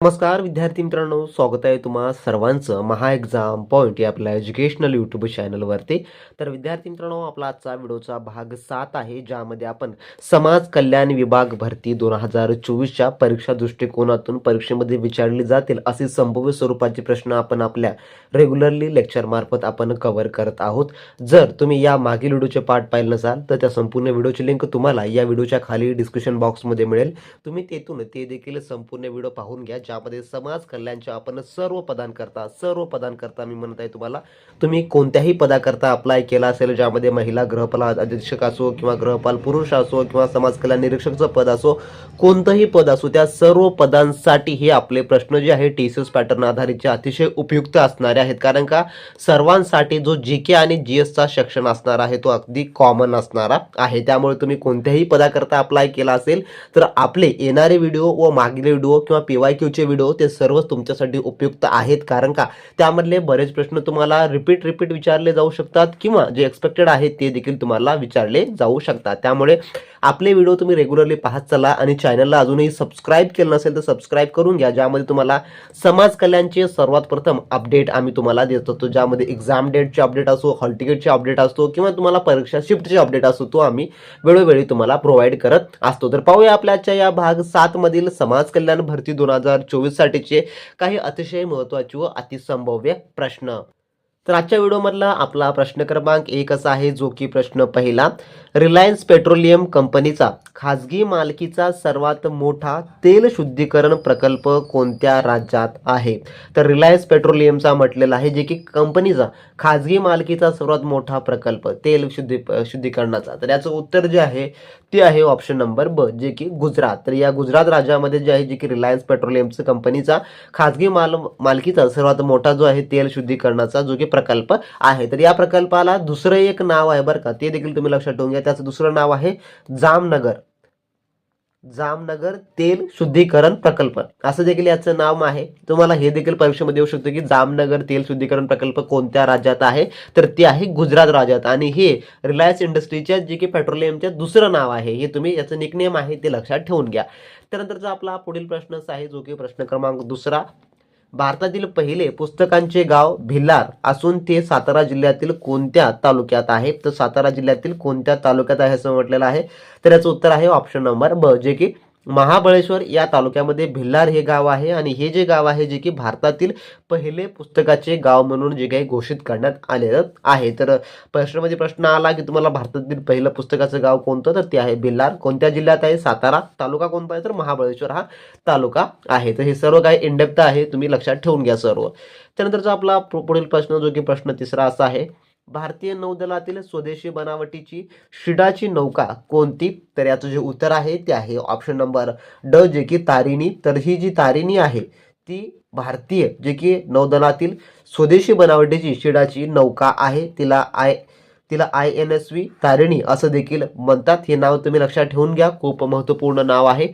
नमस्कार विद्यार्थी मित्रांनो. स्वागत आहे तुम्हा सर्वांचं महा एक्झाम पॉईंट या आपल्या एज्युकेशनल यूट्यूब चॅनलवरती तर विद्यार्थी मित्रांनो आपला आजचा व्हिडिओचा भाग सात आहे ज्यामध्ये आपण समाज कल्याण विभाग भरती दोन हजार चोवीसच्या परीक्षा दृष्टिकोनातून परीक्षेमध्ये विचारली जातील असे संभाव्य स्वरूपाचे प्रश्न आपण आपल्या रेग्युलरली लेक्चरमार्फत आपण कव्हर करत आहोत. जर तुम्ही या मागील व्हिडिओचे पाठ पाहिलं नसाल तर त्या संपूर्ण व्हिडिओची लिंक तुम्हाला या व्हिडिओच्या खाली डिस्क्रिप्शन बॉक्समध्ये मिळेल. तुम्ही तेथून ते देखील संपूर्ण व्हिडिओ पाहून घ्या ज्यामध्ये समाज कल्याणच्या आपण सर्व पदान करता सर्व पदान करता मी म्हणत आहे तुम्हाला. तुम्ही कोणत्याही पदाकरता अप्लाय केला असेल ज्यामध्ये महिला गृहपाल अधीक्षक असो किंवा गृहपाल पुरुष असो किंवा समाज कल्याण निरीक्षकचं पद असो कोणतंही पद असो त्या सर्व पदांसाठी हे आपले प्रश्न जे आहे टी सी एस पॅटर्न आधारितचे अतिशय उपयुक्त असणारे आहेत. कारण का सर्वांसाठी जो जी के आणि जी एसचा सेक्शन असणार आहे तो अगदी कॉमन असणारा आहे. त्यामुळे तुम्ही कोणत्याही पदाकरता अप्लाय केला असेल तर आपले येणारे व्हिडिओ व मागील व्हिडिओ किंवा पी वाय क्यूचे व्हिडिओ ते सर्व तुमच्यासाठी उपयुक्त आहेत. कारण का? त्यामधले बरेच प्रश्न तुम्हाला रिपीट रिपीट विचारले जाऊ शकतात किंवा जे एक्सपेक्टेड आहेत ते देखील तुम्हाला विचारले जाऊ शकतात. त्यामुळे आपले व्हिडिओ तुम्ही रेग्युलरली पाहत चला आणि चॅनलला अजूनही सबस्क्राईब केलं नसेल तर सबस्क्राईब करून घ्या ज्यामध्ये तुम्हाला समाज कल्याणचे सर्वात प्रथम अपडेट आम्ही तुम्हाला देत असतो ज्यामध्ये एक्झाम डेटचे अपडेट असो हॉल तिकीटचे अपडेट असतो किंवा तुम्हाला परीक्षा शिफ्टचे अपडेट असतो तो आम्ही वेळोवेळी तुम्हाला प्रोव्हाइड करत असतो. तर पाहूया आपल्याच्या या भाग सात मधील समाज कल्याण भरती दोन हजार चोवीस साठीचे काही अतिशय महत्त्वाचे व अतिसंभाव्य प्रश्न. तर आजच्या व्हिडिओमधला आपला प्रश्न क्रमांक एक असा आहे जो की प्रश्न पहिला रिलायन्स पेट्रोलियम कंपनीचा खाजगी मालकीचा सर्वात मोठा तेल शुद्धीकरण प्रकल्प कोणत्या राज्यात आहे? तर रिलायन्स पेट्रोलियमचा म्हटलेला आहे जे की कंपनीचा खाजगी मालकीचा सर्वात मोठा प्रकल्प तेल शुद्धी शुद्धीकरणाचा. तर याचं उत्तर जे आहे ते आहे ऑप्शन नंबर ब जे की गुजरात. तर या गुजरात राज्यामध्ये जे आहे जे की रिलायन्स पेट्रोलियमचा कंपनीचा खाजगी माल मालकीचा सर्वात मोठा जो आहे तेल शुद्धीकरणाचा जो की प्रकल्प आहे. तर या प्रकल्पाला दुसरं एक नाव आहे बरं का. ते देखील तुम्ही लक्षात ठेवून घ्या. त्याचं दुसरं नाव आहे जामनगर. जामनगर तेल शुद्धीकरण प्रकल्प. असं देखील याचं नाव आहे. तुम्हाला हे देखील परीक्षेमध्ये येऊ शकतं की जामनगर तेल शुद्धीकरण प्रकल्प कोणत्या राज्यात आहे? तर ते आहे गुजरात राज्यात. आणि हे रिलायन्स इंडस्ट्रीच्या जे की पेट्रोलियमचे दुसरं नाव आहे. हे तुम्ही याचं निकनेम आहे ते लक्षात ठेवून घ्या. त्यानंतरचा आपला पुढील प्रश्न आहे. जो की प्रश्न क्रमांक दुसरा. भारतातील पहिले पुस्तकांचे गाव भिल्लार असून ते सातारा जिल्ह्यातील कोणत्या तालुक्यात आहे? तर सातारा जिल्ह्यातील कोणत्या तालुक्यात आहे असं म्हटलेलं आहे. तर याचं उत्तर आहे ऑप्शन नंबर ब जे की महाबळेश्वर या तालुक्यामध्ये भिल्लार हे गाव आहे आणि हे जे गाव आहे जे की भारतातील पहिले पुस्तकाचे गाव म्हणून जे काही घोषित करण्यात आलेलं आहे. तर प्रश्नामध्ये प्रश्न आला की तुम्हाला भारतातील पहिलं पुस्तकाचं गाव कोणतं? तर ते आहे भिल्लार. कोणत्या जिल्ह्यात आहे? सातारा. तालुका कोणता आहे? तर महाबळेश्वर हा तालुका आहे. तर हे सर्व काही इंडेप्थ आहे. तुम्ही लक्षात ठेवून घ्या सर्व. त्यानंतरचा आपला पु- पुढील प्रश्न जो की प्रश्न तिसरा असा आहे भारतीय नौदलातील स्वदेशी बनावटीची शिडाची नौका कोणती? तर याचं जे उत्तर आहे ते आहे ऑप्शन नंबर ड जे की तारिणी. तर ही जी तारिणी आहे ती भारतीय जे की नौदलातील स्वदेशी बनावटीची शिडाची नौका आहे तिला आय तिला I N S V Tarini असं देखील म्हणतात. हे नाव तुम्ही लक्षात ठेवून घ्या. खूप महत्त्वपूर्ण नाव आहे.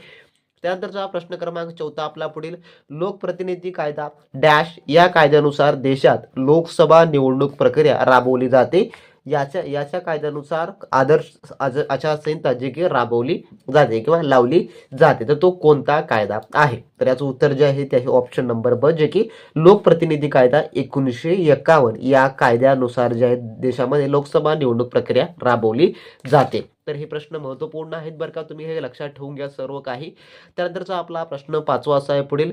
त्यानंतरचा प्रश्न क्रमांक चौथा आपला पुढील. लोकप्रतिनिधी कायदा डॅश या कायद्यानुसार देशात लोकसभा निवडणूक प्रक्रिया राबवली जाते. याच्या याच्या कायद्यानुसार आदर्श आज- आचारसंहिता जी की राबवली जाते किंवा लावली जाते तर तो कोणता कायदा आहे? तर याचं उत्तर जे आहे ते आहे ऑप्शन नंबर ब जे की लोकप्रतिनिधी कायदा एकोणीसशे एकावन्न या कायद्यानुसार जे आहे देशामध्ये लोकसभा निवडणूक प्रक्रिया राबवली जाते. तर हे प्रश्न महत्त्वपूर्ण आहेत बरं का. तुम्ही हे लक्षात ठेवून घ्या सर्व काही. त्यानंतरचा आपला प्रश्न पाचवा असा आहे पुढील.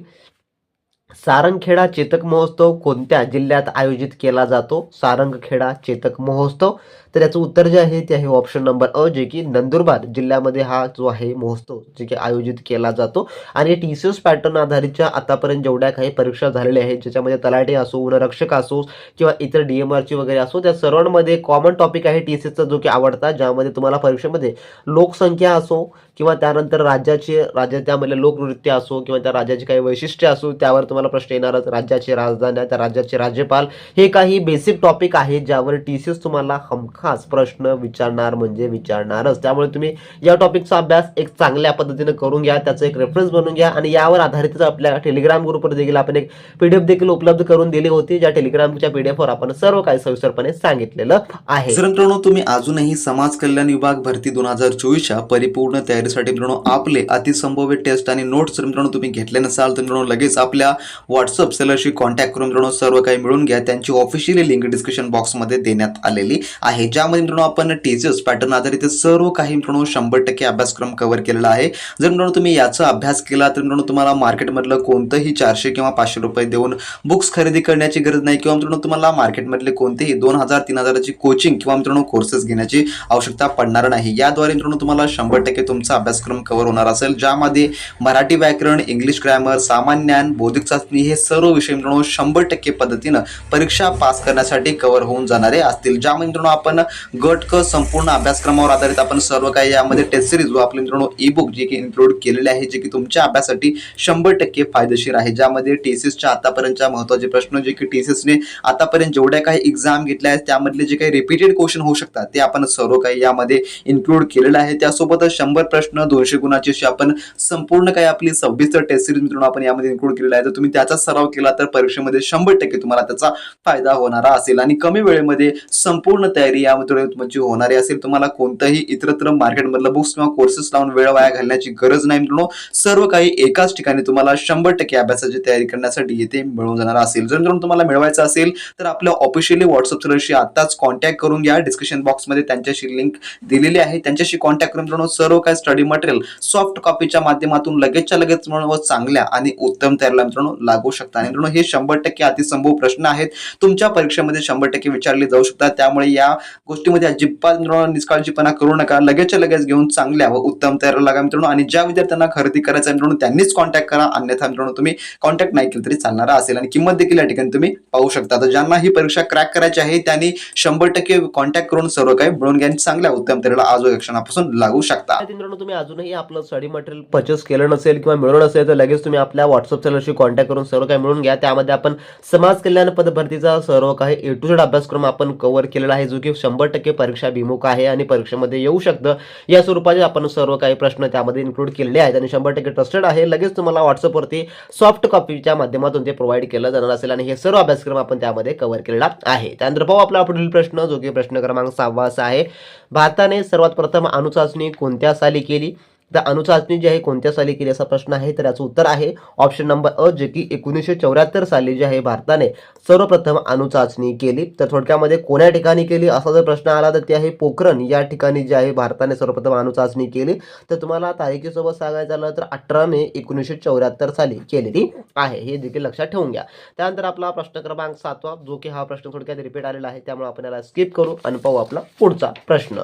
सारंगखेडा चेतक महोत्सव कोणत्या जिल्ह्यात आयोजित केला जातो? सारंगखेडा चेतक महोत्सव. तर याचं उत्तर जे आहे ते आहे ऑप्शन नंबर अ जे की नंदुरबार जिल्ह्यामध्ये हा जो आहे महोत्सव जे की आयोजित केला जातो. आणि टी सी एस पॅटर्न आधारितच्या आतापर्यंत जेवढ्या काही परीक्षा झालेल्या आहेत ज्याच्यामध्ये तलाठी असो वनरक्षक असो किंवा इतर डी एम आरची वगैरे असो त्या सर्वांमध्ये कॉमन टॉपिक आहे टी सी एसचा जो की आवडता ज्यामध्ये तुम्हाला परीक्षेमध्ये लोकसंख्या असो किंवा त्यानंतर राज्याचे राज्या त्यामधले लोकनृत्य असो किंवा त्या राज्याची काही वैशिष्ट्ये असो त्यावर तुम्हाला प्रश्न येणारच. राज्याची राजधानी त्या राज्याचे राज्यपाल हे काही बेसिक टॉपिक आहेत ज्यावर टी सी एस तुम्हाला हमखास प्रश्न विचारणार म्हणजे विचारणारच. त्यामुळे तुम्ही या टॉपिकचा अभ्यास एक चांगल्या पद्धतीने करून घ्या त्याचं एक रेफरन्स बनवून घ्या आणि यावर आधारितच आपल्या टेलिग्राम ग्रुपवर देखील आपण एक पीडीएफ देखील उपलब्ध करून दिली होती ज्या टेलिग्रामच्या पीडीएफवर आपण सर्व काही सविस्तरपणे सांगितलेलं आहे. जर मित्रांनो तुम्ही अजूनही समाज कल्याण विभाग भरती दोन हजार चोवीसच्या परिपूर्ण तयारीसाठी मित्रांनो आपले अतिसंभव्य टेस्ट आणि नोट्स जर मित्रांनो तुम्ही घेतले नसाल तर मित्रांनो लगेच आपल्या व्हॉट्सअप सेलरशी कॉन्टॅक्ट करून मित्रांनो सर्व काही मिळून घ्या. त्यांची ऑफिशियली लिंक डिस्क्रिप्शन बॉक्समध्ये देण्यात आलेली आहे. ज्यामध्ये मित्रांनो आपण टीचर्स पॅटर्न आधारित सर्व काही मित्रांनो शंभर टक्के अभ्यासक्रम कव्हर केलेला आहे. जर मित्रांनो तुम्ही याचा अभ्यास केला तर मित्रांनो तुम्हाला मार्केटमधलं कोणतंही चारशे किंवा पाचशे रुपये देऊन बुक्स खरेदी करण्याची गरज नाही किंवा मित्रांनो तुम्हाला मार्केटमधले कोणतेही दोन हजार तीन हजाराची कोचिंग किंवा मित्रांनो कोर्सेस घेण्याची आवश्यकता पडणार नाही. याद्वारे मित्रांनो तुम्हाला शंभर टक्के तुमचा अभ्यासक्रम कव्हर होणार असेल. ज्यामध्ये मराठी व्याकरण इंग्लिश ग्रॅमर सामान्य ज्ञान बौद्धिक चाचणी हे सर्व विषय मित्रांनो शंभर टक्के पद्धतीनं परीक्षा पास करण्यासाठी कव्हर होऊन जाणारे असतील. ज्यामुळे मित्रांनो आपण गट क संपूर्ण अभ्यासक्रमावर आधारित आपण सर्व काही यामध्ये टेस्ट सिरीज व आपले मित्रांनो ई बुक जे की इन्क्लूड केलेले आहे जे की तुमच्या अभ्यासासाठी शंभर टक्के फायदेशीर आहे. ज्यामध्ये टेसिसच्या आतापर्यंतच्या महत्त्वाचे प्रश्न जे की टेसिसने आतापर्यंत जेवढ्या काही एक्झाम घेतल्या आहेत त्यामधले जे काही रिपीटेड क्वेश्चन होऊ शकतात ते आपण सर्व काही यामध्ये इन्क्लूड केलेलं आहे. त्यासोबतच शंभर प्रश्न दोनशे गुणाची अशी आपण संपूर्ण काही आपली सव्वीस टेस्ट सिरीज मित्रांनो आपण यामध्ये इन्क्लूड केलेलं आहे. तर तुम्ही त्याचा सराव केला तर परीक्षेमध्ये शंभर टक्के तुम्हाला त्याचा फायदा होणारा असेल. आणि कमी वेळेमध्ये संपूर्ण तयारी यामध्ये तुमची होणारी असेल. तुम्हाला कोणतंही इतरत्र मार्केटमधलं बुक्स किंवा कोर्सेस लावून वेळ वाया घालण्याची गरज नाही मित्रांनो सर्व काही एकाच ठिकाणी तुम्हाला शंभर टक्के अभ्यासाची तयारी करण्यासाठी येथे मिळून जाणार असेल. जर मित्रांनो तुम्हाला मिळवायचं असेल तर आपल्या ऑफिशियली व्हॉट्सअप सरशी आताच कॉन्टॅक्ट करून घ्या. डिस्क्रिप्शन बॉक्समध्ये त्यांच्याशी लिंक दिलेली आहे. त्यांच्याशी कॉन्टॅक्ट करून मित्रांनो सर्व काही स्टडी मटेरियल सॉफ्ट कॉपीच्या माध्यमातून लगेचच्या लगेच चांगल्या आणि उत्तम तयारीला मित्रांनो लागू शकता. आणि हे शंभर टक्के अतिसंभव प्रश्न आहेत. तुमच्या परीक्षेमध्ये शंभर टक्के विचारले जाऊ शकतात. त्यामुळे या गोष्टीमध्ये अजिबात मित्रांनो निष्काळजीपणा करू नका. लगेचच्या लगेच घेऊन चांगल्या व उत्तम तयारीला लागा मित्रांनो. आणि ज्या विद्यार्थ्यांना खरेदी करायचं आहे मित्रांनो त्यांनीच कॉन्टॅक्ट करा. अन्यथा मित्रांनो तुम्ही कॉन्टॅक्ट नाही केलं तरी चालणार असेल. आणि किंमत देखील या ठिकाणी तुम्ही पाहू शकता. तर ज्यांना ही परीक्षा क्रॅक करायची आहे त्यांनी शंभर टक्के कॉन्टॅक्ट करून सर्व काही मिळून घ्या चांगल्या उत्तम तयारीला आज क्षणापासून लागू शकता. मित्रांनो तुम्ही अजूनही आपलं स्टडी मटेरियल परचेस केलं नसेल किंवा मिळवलं नसेल तर लगेच तुम्ही आपल्या व्हॉट्सअप चॅनलशी कॉन्टॅक्ट करून सर्व काही मिळून घ्या. त्यामध्ये आपण समाज कल्याण पद भरतीचा सर्व काही ए टू झेड अभ्यासक्रम आपण कव्हर केलेला आहे जो की शंभर टक्के परीक्षा भिमुख आहे आणि परीक्षेमध्ये येऊ शकतं. या स्वरूपाचे आपण सर्व काही प्रश्न त्यामध्ये इन्क्लूड केलेले आहेत आणि शंभर टक्के ट्रस्टेड आहे. लगेच तुम्हाला व्हॉट्सअपवरती सॉफ्ट कॉपीच्या माध्यमातून ते प्रोव्हाइड केलं जाणार असेल आणि हे सर्व अभ्यासक्रम आपण त्यामध्ये कव्हर केलेला आहे. त्यानंतर पाहू आपला पुढील प्रश्न जो की प्रश्न क्रमांक सहावा असा आहे. भारताने सर्वात प्रथम अणुचाचणी कोणत्या साली केली? तर अणुचाचणी जी आहे कोणत्या साली केली असा प्रश्न आहे? तर याचं उत्तर आहे ऑप्शन नंबर अ जे की एकोणीसशे चौऱ्याहत्तर साली जे आहे भारताने सर्वप्रथम अणुचाचणी केली. तर थोडक्यामध्ये कोण्या ठिकाणी केली? असा जर प्रश्न आला तर ते आहे पोखरण. या ठिकाणी जे आहे भारताने सर्वप्रथम अणुचाचणी केली. तर तुम्हाला तारखेसोबत सांगायचं झालं तर अठरा मे एकोणीसशे चौऱ्याहत्तर साली केलेली आहे. हे देखील लक्षात ठेवून घ्या. त्यानंतर आपला प्रश्न क्रमांक सातवा जो की हा प्रश्न थोडक्यात रिपीट आलेला आहे त्यामुळे आपण याला स्किप करू आणि पाहू आपला पुढचा प्रश्न.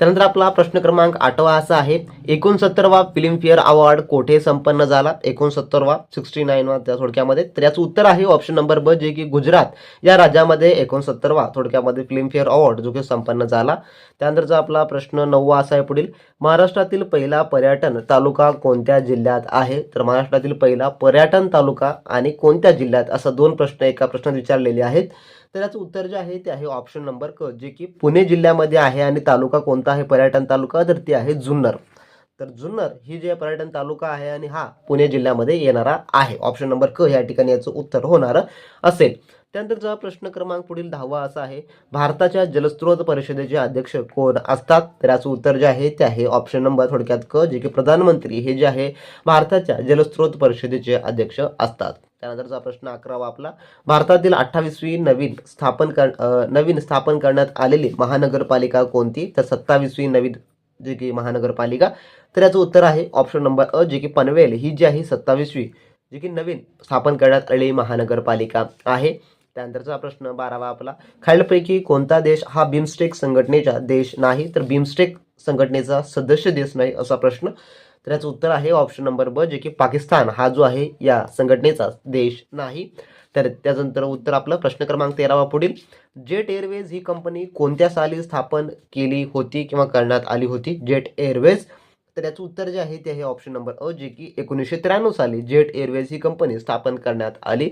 त्यानंतर आपला प्रश्न क्रमांक आठवा असा आहे. एकोणसत्तरवा फिल्मफेअर अवॉर्ड कोठे संपन्न झाला? एकोणसत्तरवा सिक्स्टी नाईनवा त्या थोडक्यामध्ये. तर याचं उत्तर आहे ऑप्शन नंबर ब जे की गुजरात. या राज्यामध्ये एकोणसत्तरवा थोडक्यामध्ये फिल्मफेअर अवॉर्ड जो की संपन्न झाला. त्यानंतरचा आपला प्रश्न नववा असा आहे पुढील. महाराष्ट्रातील पहिला पर्यटन तालुका कोणत्या जिल्ह्यात आहे? तर महाराष्ट्रातील पहिला पर्यटन तालुका आणि कोणत्या जिल्ह्यात? असा दोन प्रश्न एका प्रश्नात विचारलेले आहेत. तर याचं उत्तर जे आहे ते आहे ऑप्शन नंबर क जे की पुणे जिल्ह्यामध्ये आहे आणि तालुका कोणता आहे? पर्यटन तालुका तर ते आहे जुन्नर. तर जुन्नर ही जे पर्यटन तालुका आहे आणि हा पुणे जिल्ह्यामध्ये येणारा आहे. ऑप्शन नंबर क या ठिकाणी याचं उत्तर होणार असेल. त्यानंतरचा प्रश्न क्रमांक पुढील दहावा असा आहे भारताच्या जलस्रोत परिषदेचे अध्यक्ष कोण असतात? तर याचं उत्तर जे आहे ते आहे ऑप्शन नंबर थोडक्यात क जे की प्रधानमंत्री हे जे आहे भारताच्या जलस्रोत परिषदेचे अध्यक्ष असतात. त्यानंतरचा प्रश्न अकरावा आपला भारतातील अठ्ठावीसवी नवीन स्थापन कर नवीन स्थापन करण्यात आलेली महानगरपालिका कोणती? तर सत्तावीसवी नवीन जे की महानगरपालिका तर याचं उत्तर आहे ऑप्शन नंबर अ जे की पनवेल. ही जी आहे सत्तावीसवी जी की नवीन स्थापन करण्यात आलेली महानगरपालिका आहे. त्यानंतरचा प्रश्न बारावा आपला. खालीलपैकी कोणता देश हा बिमस्टेक संघटनेचा देश नाही? तर बिमस्टेक संघटनेचा सदस्य देश नाही असा प्रश्न. तर याचं उत्तर आहे ऑप्शन नंबर ब जे की पाकिस्तान. हा जो आहे या संघटनेचा देश नाही. तर त्यानंतर उत्तर आपलं प्रश्न क्रमांक तेरावा पुढील. जेट एअरवेज ही कंपनी कोणत्या साली स्थापन केली होती किंवा करण्यात आली होती? Jet Airways. तर याचं उत्तर जे आहे ते आहे ऑप्शन नंबर अ जे की एकोणीसशे त्र्याण्णव साली जेट एअरवेज ही कंपनी स्थापन करण्यात आली.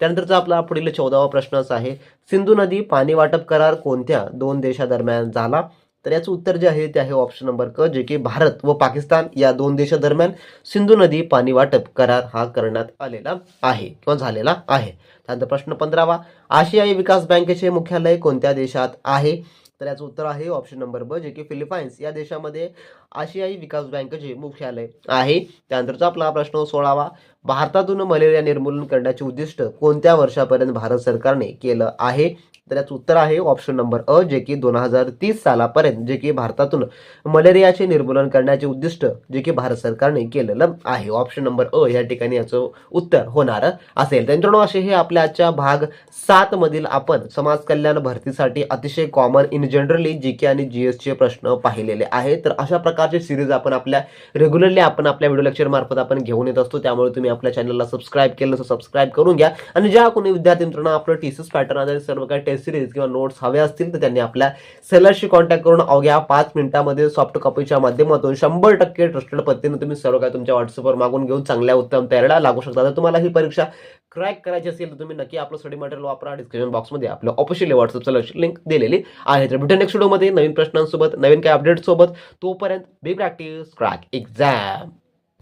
त्यानंतरचा आपला पुढील चौदावा प्रश्नच आहे सिंधू नदी पाणी वाटप करार कोणत्या दोन देशादरम्यान झाला? तर याचं उत्तर जे आहे ते आहे ऑप्शन नंबर क जे की भारत व पाकिस्तान या दोन देशादरम्यान सिंधू नदी पाणी वाटप करार हा करण्यात आलेला आहे किंवा झालेला आहे. त्यानंतर प्रश्न पंधरावा आशियाई विकास बँकेचे मुख्यालय कोणत्या देशात आहे? तर याचं उत्तर आहे ऑप्शन नंबर ब जे की फिलिपाईन्स या देशामध्ये आशियाई विकास बँकेचे मुख्यालय आहे त्यानंतरचा आपला प्रश्न सोळावा भारतातून मलेरिया निर्मूलन करण्याचे उद्दिष्ट कोणत्या वर्षापर्यंत भारत सरकारने केलं आहे? तर याचं उत्तर आहे ऑप्शन नंबर अ जे की दोन हजार तीस सालापर्यंत जे की भारतातून मलेरियाचे निर्मूलन करण्याचे उद्दिष्ट जे की भारत सरकारने केलेलं आहे. ऑप्शन नंबर अ या ठिकाणी याचं उत्तर होणार असेल. तर मित्रांनो असे हे आपल्या आजच्या भाग सात मधील आपण समाज कल्याण भरतीसाठी अतिशय common in generally G K आणि जी एसचे प्रश्न पाहिलेले आहेत. तर अशा प्रकारचे सिरीज आपण आपल्या रेग्युलरली आपण आपल्या व्हिडिओ लेक्चर मार्फत आपण घेऊन येत असतो. त्यामुळे तुम्ही आपल्या चॅनलला सबस्क्राईब केलं तर सबस्क्राईब करून घ्या. आणि ज्या कोणी विद्यार्थी मित्रांनो आपलं टीसीस पॅटर्न आधारित सर्व काही टेस्ट सिरीज किंवा नोट्स हवे असतील तर त्यांनी आपल्या सेलरशी कॉन्टॅक्ट करून अवघ्या पाच मिनिटामध्ये सॉफ्ट कॉपीच्या माध्यमातून शंभर टक्के ट्रस्टेड पद्धतीने तुम्ही सर्व काय तुमच्या व्हॉट्सअपवर मागून घेऊन चांगल्या उत्तम तयारीला लागू शकता. तर तुम्हाला ही परीक्षा क्रॅक करायची असेल तर तुम्ही नक्की आपलं स्टडी मटेरियल वापरा. डिस्क्रिप्शन बॉक्समध्ये आपलं ऑफिशियल व्हॉट्सअपचं लिंक दिलेली आहे. तर भेटूया नेक्स्ट व्हिडिओमध्ये नवीन प्रश्नांसोबत नवीन काही अपडेट सोबत. तोपर्यंत बी प्रॅक्टिस क्रॅक एक्झाम